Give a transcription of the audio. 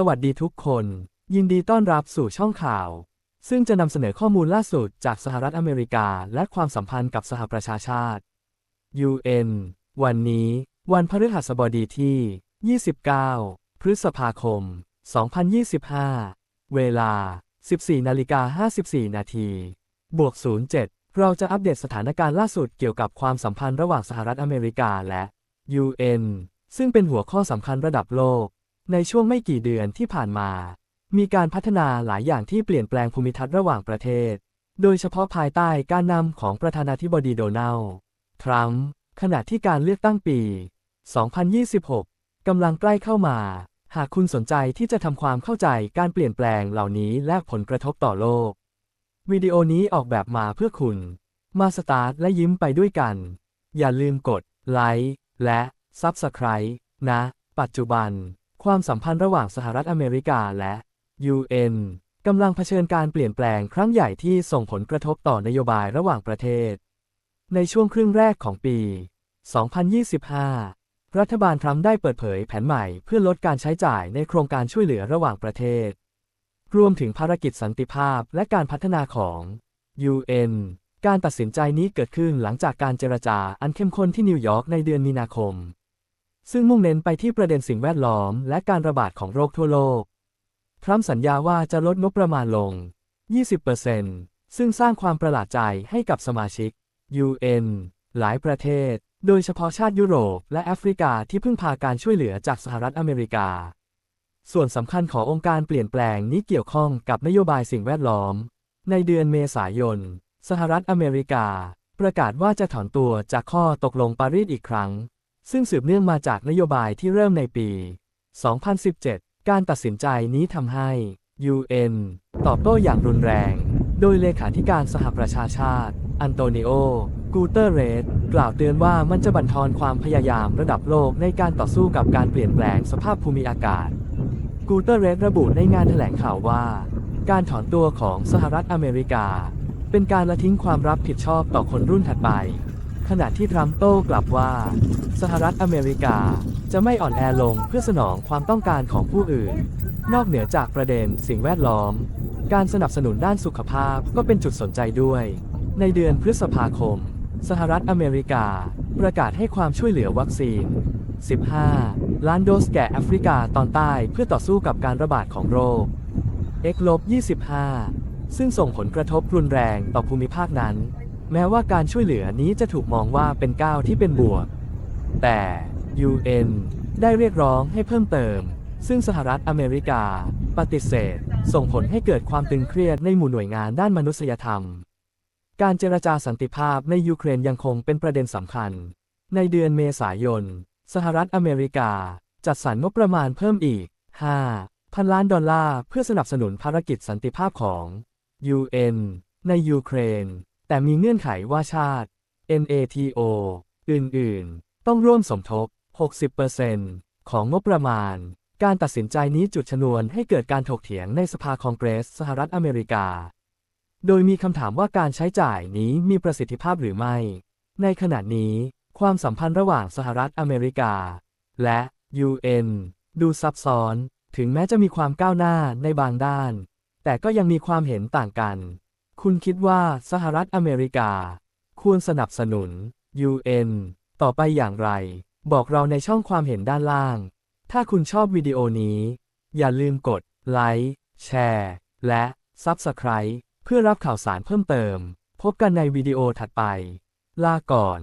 สวัสดีทุกคน ยินดีต้อนรับสู่ช่องข่าว ซึ่งจะนำเสนอข้อมูลล่าสุดจากสหรัฐอเมริกาและความสัมพันธ์กับสหประชาชาติ UN วันนี้ วันพฤหัสบดีที่ 29 พฤษภาคม 2025 เวลา 14นาฬิกา54 นาทีบวก 07 เราจะอัปเดตสถานการณ์ล่าสุดเกี่ยวกับความสัมพันธ์ระหว่างสหรัฐอเมริกาและ UN ซึ่งเป็นหัวข้อสำคัญระดับโลก ในช่วงไม่กี่เดือนที่ผ่านมา มีการพัฒนาหลายอย่างที่เปลี่ยนแปลงภูมิทัศน์ระหว่างประเทศ โดยเฉพาะภายใต้การนำของประธานาธิบดีโดนัลด์ทรัมป์ขณะที่การเลือกตั้งปี 2026 กำลังใกล้เข้ามา หากคุณสนใจที่จะทำความเข้าใจการเปลี่ยนแปลงเหล่านี้และผลกระทบต่อโลก วิดีโอนี้ออกแบบมาเพื่อคุณ มาสตาร์ทและยิ้มไปด้วยกัน อย่าลืมกดไลค์และ Subscribe นะ ปัจจุบัน ความสัมพันธ์ระหว่างสหรัฐอเมริกาและ UN กำลังเผชิญการเปลี่ยนแปลงครั้งใหญ่ที่ส่งผลกระทบต่อนโยบายระหว่างประเทศ ในช่วงครึ่งแรกของปี 2025 รัฐบาลทรัมป์ได้เปิดเผยแผนใหม่เพื่อลดการใช้จ่ายในโครงการช่วยเหลือระหว่างประเทศ รวมถึงภารกิจสันติภาพและการพัฒนาของ UN การตัดสินใจนี้เกิดขึ้นหลังจากการเจรจาอันเข้มข้นที่นิวยอร์กในเดือนมีนาคม ซึ่งมุ่งเน้นไปที่ประเด็นสิ่งแวดล้อม และการระบาดของโรคทั่วโลก ทรัมป์สัญญาว่าจะลดงบประมาณลง 20%ซึ่งสร้างความประหลาดใจให้กับสมาชิก UN หลายประเทศ โดยเฉพาะชาติยุโรป และแอฟริกาที่พึ่งพาการช่วยเหลือจากสหรัฐอเมริกา ส่วนสำคัญขององค์การเปลี่ยนแปลงนี้เกี่ยวข้องกับนโยบายสิ่งแวดล้อม ในเดือนเมษายน สหรัฐอเมริกา ประกาศว่าจะถอนตัวจากข้อตกลงปารีสอีกครั้ง ซึ่งสืบเนื่องมาจากนโยบายที่เริ่มในปี 2017 การตัดสินใจนี้ทำให้ UN ตอบโต้อย่างรุนแรง โดยเลขาธิการสหประชาชาติ อันโตนิโอ กูเตอร์เรส กล่าวเตือนว่ามันจะบั่นทอนความพยายามระดับโลกในการต่อสู้กับการเปลี่ยนแปลงสภาพภูมิอากาศ กูเตอร์เรสระบุในงานแถลงข่าวว่า การถอนตัวของสหรัฐอเมริกา เป็นการละทิ้งความรับผิดชอบต่อคนรุ่นถัดไป ขณะที่ทรัมป์โต้กลับว่า สหรัฐอเมริกาจะไม่อ่อนแอลงเพื่อสนองความต้องการของผู้อื่น นอกเหนือจากประเด็นสิ่งแวดล้อม การสนับสนุนด้านสุขภาพก็เป็นจุดสนใจด้วย ในเดือนพฤษภาคม สหรัฐอเมริกา ประกาศให้ความช่วยเหลือวัคซีน 15 ล้านโดสแก่แอฟริกาตอนใต้เพื่อต่อสู้กับการระบาดของโรค X ลบ25 ซึ่งส่งผลกระทบรุนแรงต่อภูมิภาคนั้น แม้ว่าการช่วยเหลือนี้จะถูกมองว่าเป็นก้าวที่เป็นบวก แต่ UN ได้เรียกร้องให้เพิ่มเติม ซึ่งสหรัฐอเมริกา ปฏิเสธ ส่งผลให้เกิดความตึงเครียดในหมู่หน่วยงานด้านมนุษยธรรม การเจรจาสันติภาพในยูเครนยังคงเป็นประเด็นสำคัญ ในเดือนเมษายน สหรัฐอเมริกา จัดสรรงบประมาณเพิ่มอีก 5 พันล้านดอลลาร์เพื่อสนับสนุนภารกิจสันติภาพของ UN ในยูเครน แต่มีเงื่อนไขว่าชาติ NATO อื่นๆ ต้องร่วมสมทบ 60%ของงบประมาณ การตัดสินใจนี้จุดชนวนให้เกิดการถกเถียงในสภาคองเกรสสหรัฐอเมริกา โดยมีคำถามว่าการใช้จ่ายนี้มีประสิทธิภาพหรือไม่ ในขณะนี้ ความสัมพันธ์ระหว่างสหรัฐอเมริกา และ UN ดูซับซ้อน ถึงแม้จะมีความก้าวหน้าในบางด้าน แต่ก็ยังมีความเห็นต่างกัน คุณคิดว่าสหรัฐอเมริกา ควรสนับสนุน UN ต่อไปอย่างไร บอกเราในช่องความเห็นด้านล่าง ถ้าคุณชอบวิดีโอนี้ อย่าลืมกดไลค์แชร์และ Subscribe เพื่อรับข่าวสารเพิ่มเติม พบกันในวิดีโอถัดไป ลาก่อน